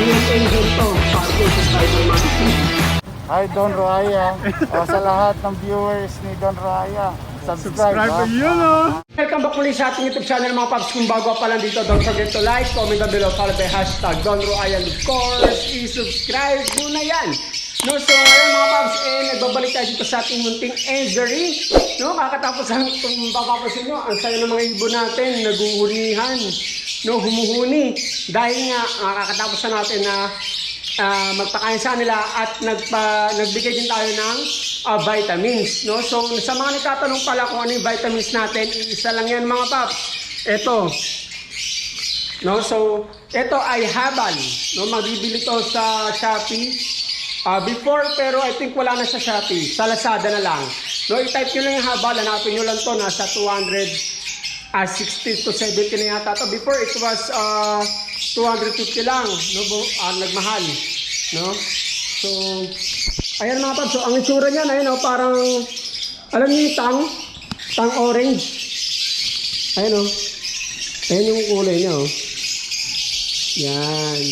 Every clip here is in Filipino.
Sa. Hi Don Raya. o, sa lahat ng viewers ni Don Raya, subscribe. Subscribe ha? yun oh. Welcome back muli sa ating YouTube channel mga paps. Kung bago pa lang dito, don't forget to like, comment down below, follow by hashtag Don Roayan. Of course, i-subscribe mo na yan. No, so ngayon mga paps, eh, nagbabalik tayo dito sa ating munting injury. No, kakatapos ang, kung papapasin nyo, ang saya ng mga ibon natin, naguhunihan. No, humuhuni. Dahil nga, ah, kakatapos na natin na ah, magpakain sa nila at nagpa, nagbigay din tayo ng ah, vitamins. No? So sa mga nagtatanong pala kung ano yung vitamins natin, isa lang yan mga paps. Ito. No? So ito ay habal. No? Mabibili to sa Shopee. Ah, before pero I think wala na sa Shopee. Sa Lazada na lang. No, i-type nyo lang yung habal. Hanapin nyo lang to. Nasa 200 Ah, 60 to 70 na yata to. Before it was ah 250 lang, no? Ah, nagmahal, no? So, ayan mga paps, so, ang itsura niya, ayun, oh, parang, alam niyo yung tang, tang orange. Ayun, oh. Ayan yung kulay niya, oh. Yan.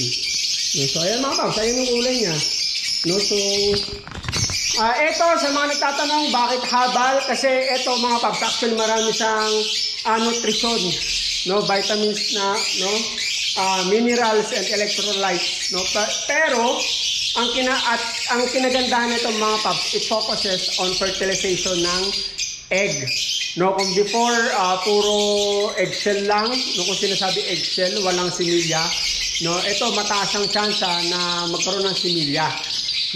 So, ayan mga paps, ayan yung kulay niya. No, so, Ah, ito sa mga nagtatanong bakit habal kasi ito mga paps actually marami siyang ah, nutrition, no, vitamins na, no, ah, minerals and electrolytes, no. Pero ang kina at ang kinagandahan nito mga paps, it focuses on fertilization ng egg. No, kung before ah, puro eggshell lang, no, kung sinasabi eggshell, walang similya, no, ito mataas ang chance na magkaroon ng similya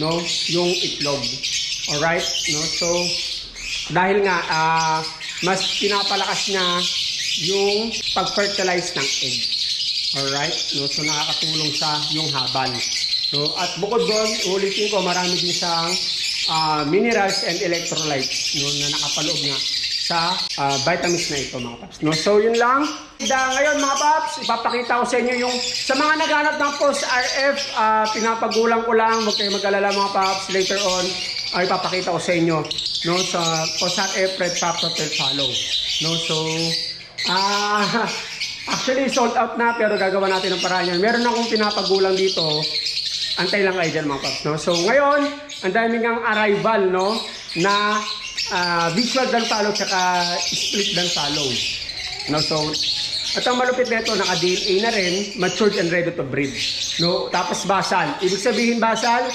no? Yung itlog alright no? So dahil nga ah, mas pinapalakas niya yung pag-fertilize ng egg alright no so nakakatulong sa yung habal no at bukod doon ulitin ko marami din siyang ah, minerals and electrolytes no na nakapaloob nga sa ah, vitamins na ito mga paps. No? So yun lang. Da, ngayon mga paps, ipapakita ko sa inyo yung sa mga naghanap ng post RF, ah, pinapagulang ko lang, huwag kayo mag-alala mga paps. Later on, ay ipapakita ko sa inyo no sa RF Red Paps Hotel Follow. No? So, ah actually sold out na pero gagawa natin ng paraan yan. Meron akong pinapagulang dito. Antay lang kayo dyan mga paps. No? So ngayon, ang daming ang arrival no na ah, visual dan follow tsaka split dan follow. No, so, at ang malupit nito, naka-DNA na rin, matured and ready to breed. No, tapos basal. Ibig sabihin basal,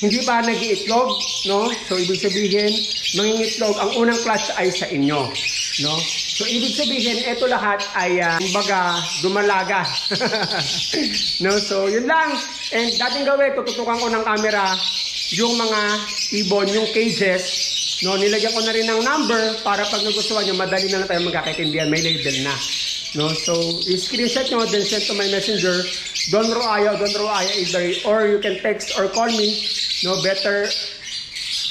hindi pa nag-iitlog, no? So, ibig sabihin, mangingitlog, ang unang clutch ay sa inyo, no? So, ibig sabihin, ito lahat ay, uh, dumalaga. no, so, yun lang. And dating gawin, tututukan ko ng camera yung mga ibon, yung cages, No, nilagyan ko na rin ng number para pag nagustuhan nyo, madali na lang tayo magkakaintindihan. May label na. No, so, i-screenshot nyo, then send to my messenger, Don Roaya, Don Roaya either, or you can text or call me. No, better,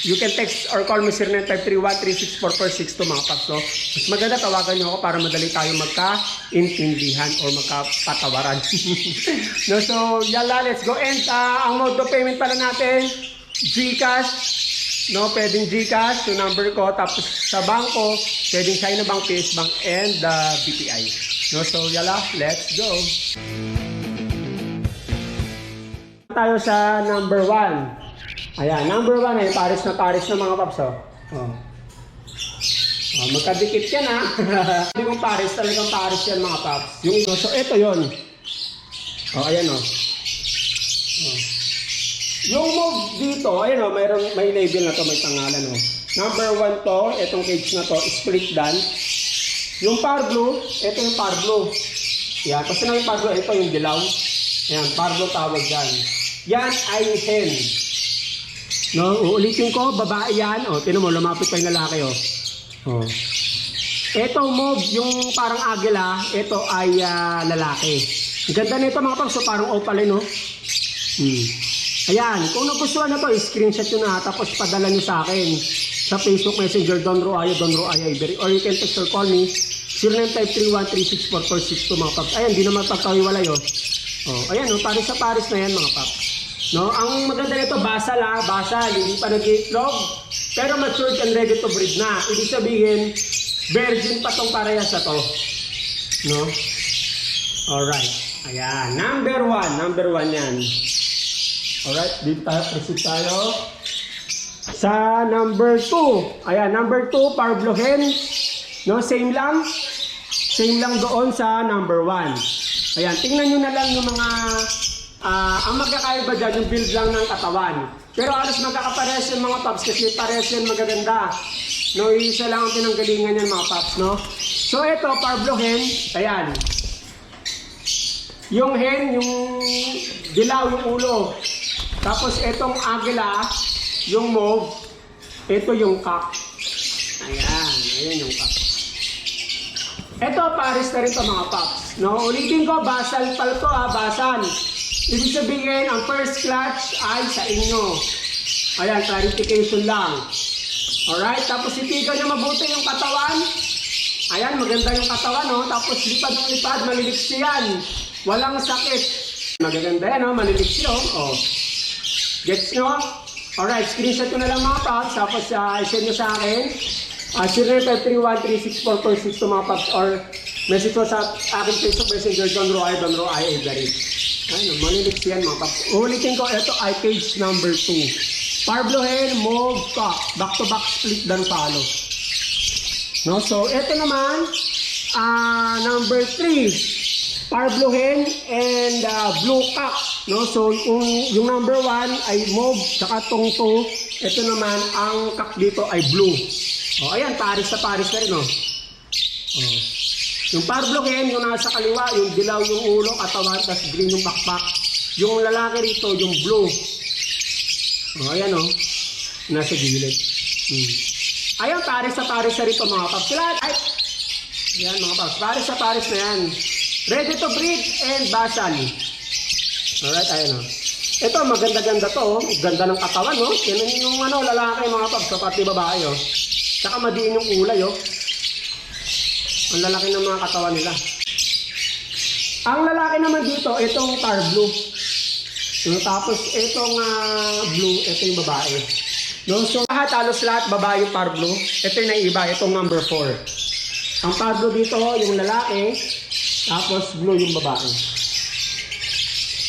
you can text or call me 0953-1364462 mga paps. No? Mas maganda tawagan nyo ako para madali tayo magka-intindihan or magkapatawaran. no, so, yala, let's go. And ah, ang mode of payment pala natin, Gcash, No, pwedeng Gcash, yung number ko. Tapos sa bangko, pwedeng China Bank, PS Bank, and uh, BPI. No, so yala, let's go. Tayo sa number one. Ayan, number one ay pares na pares na mga paps. Oh. Oh. Oh, magkadikit yan ha. Hindi kong pares, talagang pares yan mga paps. Yung, so ito yon. Oh, ayan oh. oh. Yung move dito, ayun o, mayroon, may label na to, may pangalan o. Number one to, itong cage na to, split dan. Yung par blue, ito yung par blue. Yan, kasi na yung par blue, ito yung dilaw. Yan, par blue tawag dyan. Yan ay hen. No, uulitin ko, babae yan. O, tinan mo, lumapit pa yung lalaki o. O. Ito move, yung parang agila, ito ay ah, lalaki. Ang ganda nito mga pang, so parang opalin no. Hmm. Ayan, kung nagustuhan na to, screenshot nyo na tapos padala nyo sa akin sa Facebook Messenger Don Roaya, Don Roaya Ibery or you can text or call me 0953136446 mga paps. Ayan, di naman pagkawiwalay oh. Oh, ayan oh, pares sa pares na yan mga paps. No, ang maganda nito basal ah, basal, hindi pa nag-itlog. Pero matured and ready to breed na. Ibig sabihin, virgin pa tong parehas na to. No? Alright. Ayan, number one. Number one yan. Alright, dito tayo, proceed tayo. Sa number two. Ayan, number two, Parblo Hen. No, same lang. Same lang doon sa number one. Ayan, tingnan nyo na lang yung mga, ah, ang magkakaiba dyan, yung build lang ng katawan. Pero alos magkakapares yung mga paps kasi pares yan magaganda. No, isa lang ang pinanggalingan yan mga paps, no? So ito, Parblo Hen, ayan. Yung hen, yung dilaw, yung ulo. Tapos itong agila, yung mauve, ito yung cock. Ayan, ayan yung cock. Ito, pares na rin to mga paps. No, ulitin ko, basal pal to ha, basal. Ibig sabihin, ang first clutch ay sa inyo. Ayan, clarification lang. Alright, tapos itigan nyo mabuti yung katawan. Ayan, maganda yung katawan, no? Tapos lipad ng lipad, maliliksi yan. Walang sakit. Magaganda yan, no? Maliliksi, oh. oh. Gets nyo? Alright, screenshot ko na lang mga paps. Tapos uh, send nyo sa akin. Uh, 0953136446 to mga paps or message ko sa aking Facebook Messenger Don Roy, Don Roy Every. Ayun, maliliksi yan mga paps. Ulitin ko, ito ay page number 2. Parblo Hen, Mauve Cock. Back-to-back split dan palo. No, so ito naman, ah number 3. Parblo Hen and ah, Blue Cock. No, so kung yung number 1 ay Mauve, tsaka tong 2, ito naman ang cock dito ay blue. Oh, ayan, paris sa paris na rin, oh. Oh. Yung Parblo Hen, yung nasa kaliwa, yung dilaw yung ulo, katawan, tapos green yung backpack. Yung lalaki rito, yung blue. Oh, ayan oh. Nasa gilid. Hmm. Ayan, pares sa pares na rito mga paps. Lahat, ay, ayan mga paps. Pares sa pares na yan. Ready to breed and basal. Alright, ayan oh. Ito, maganda-ganda to. Oh. Ganda ng katawan, no? Yan yung ano, lalaki mga paps, so pati babae, oh. Tsaka madiin yung kulay, oh. Ang lalaki ng mga katawan nila. Ang lalaki naman dito, itong tar blue. No, tapos itong ah, blue, ito yung babae. No, so lahat, halos lahat babae yung par blue. Ito yung naiiba, itong number 4. Ang par blue dito, yung lalaki, tapos blue yung babae.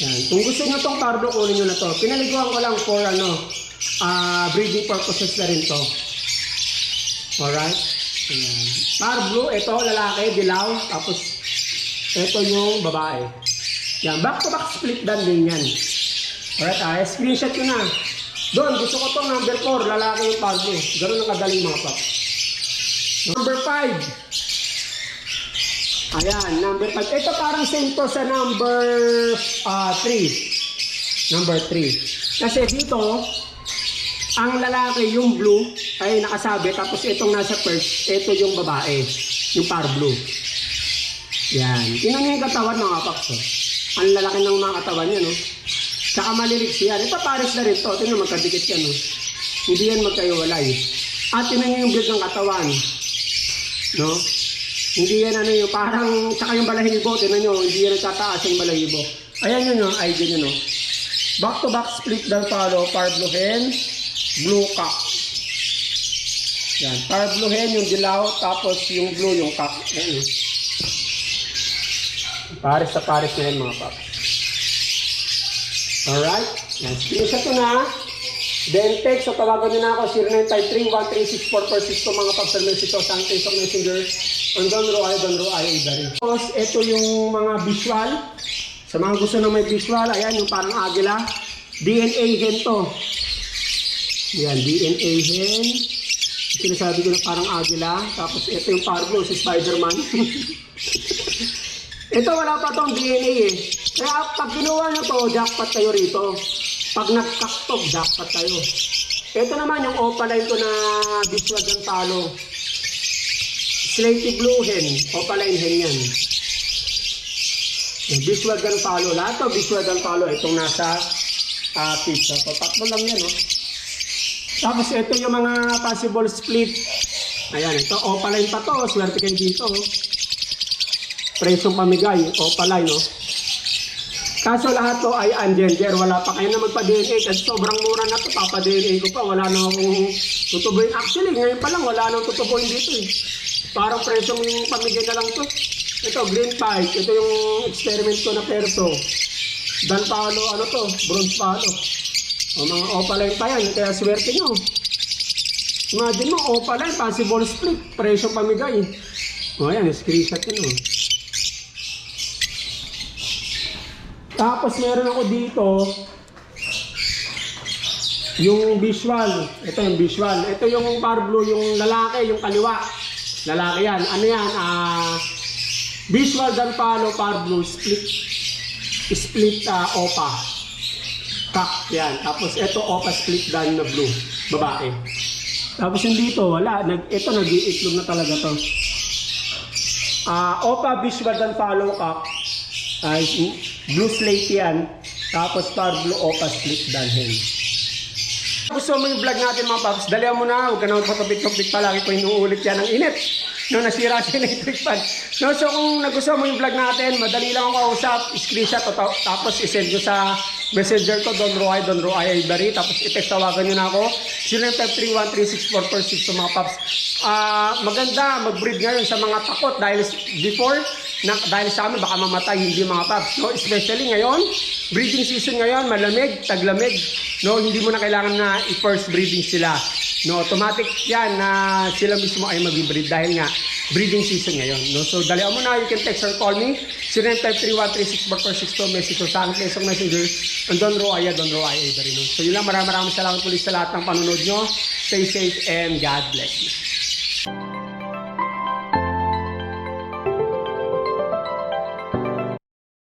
Yan. Kung gusto nyo itong par blue, kunin nyo na to. Pinaliguan ko lang for ano, ah breeding purposes na rin to. Alright? Ayan. Par blue, ito lalaki, dilaw, tapos ito yung babae. Yan, back to back split dan din yan. Alright, ah, screenshot ko na. Doon, gusto ko tong number 4, lalaki yung par blue. Ganun ang kadali mga pap. Number 5. Ayan, number 5. Ito parang same to sa number 3. number 3. Kasi dito, ang lalaki yung blue ay nakasabi tapos itong nasa first, ito yung babae, yung par blue. Yan. Tingnan niyo yung katawan mga. Oh. Ang lalaki ng mga katawan niya, no? Tsaka maliliks yan. Ito pares na rin to. Tingnan magkadikit yan, no? Hindi yan magkaiwalay. At tingnan niyo yung build ng katawan. No? Hindi yan ano yung parang, tsaka yung balahibo, tingnan niyo, hindi yan nagtataas yung balahibo. Ayan yun, no? ID niyo, no? Back to back split dal palo, par blue hen, blue cock. Yan, par blue hen yung dilaw, tapos yung blue yung cock. Ayan, no? Pares sa pares na yan mga paps. Alright? Yan, screenshot ko na. Then text, so tawagan nyo na ako 0953-136-446 ko mga paps. Message ito sa Facebook Messenger. On Don Roy, Don Roy, Ibari. Tapos, ito yung mga visual. Sa mga gusto na may visual, ayan yung parang agila. DNA hen to. Yan, DNA hen. Sinasabi ko na parang agila. Tapos ito yung pargo, si Spider-Man. Ito wala pa tong DNA eh. Kaya pag ginawa nyo to, jackpot kayo rito. Pag nagkaktog, jackpot kayo. Ito naman yung opaline ko na visual ng talo. Slaty blue hen, opaline hen yan. Yung Visual gun palo. Lahat to visual gun palo. Itong nasa uh, pizza. Tatlo lang yan, oh. Tapos ito yung mga possible split. Ayan, ito opaline pa to. Swerte kayo dito. oh presyong pamigay o palay, no? Kaso lahat to ay ungender, wala pa kayo na magpa-DNA kasi sobrang mura na to, papa-DNA ko pa, wala na akong tutubuin. Actually, ngayon pa lang, wala nang tutubuin dito eh. Parang presyong yung pamigay na lang to. Ito, green pipe. Ito yung experiment ko na perso. Dan palo, ano to? Bronze palo. O mga opaline pa yan, kaya swerte nyo. Imagine mo, opaline, possible split. Presyo pamigay. O yan, screenshot yun o. Tapos meron ako dito, yung visual. Ito yung visual. Ito yung power blue, yung lalaki, yung kaliwa. Lalaki yan. Ano yan? Ah, visual dan palo, power blue, split. Split ah, opa. Kak, yan. Tapos ito opa split dan na blue. Babae. Tapos yung dito, wala. Nag, ito, nag-iitlog na talaga to. Ah, opa visual dan palo kak. Ay, blue slate yan. Tapos power blue opa split dan hen. Gusto mo yung vlog natin mga paps, dalihan mo na, huwag ka naman patapit-tapit palagi ko inuulit yan ng init. No, nasira si electric fan. No, so kung nagustuhan mo yung vlog natin, madali lang ako kausap, screenshot o ta- tapos isend nyo sa messenger ko, Don Roy, Don Roy Ibarri, tapos i-text tawagan nyo na ako, 0953-136-446 mga paps. Ah, maganda mag-breed ngayon sa mga takot dahil before, na, dahil sa amin baka mamatay hindi mga paps. No, especially ngayon, breeding season ngayon, malamig, taglamig. No, hindi mo na kailangan na i-first breeding sila. No, automatic yan na sila mismo ay mag-breed dahil nga breeding season ngayon. No, so dalihan mo na, you can text or call me 0953-136-4462 message ko sa akin sa messenger ang Don Roaya, Don Roaya Ibarino. So yun lang, maraming maraming salamat ulit sa lahat ng panonood nyo. Stay safe and God bless you.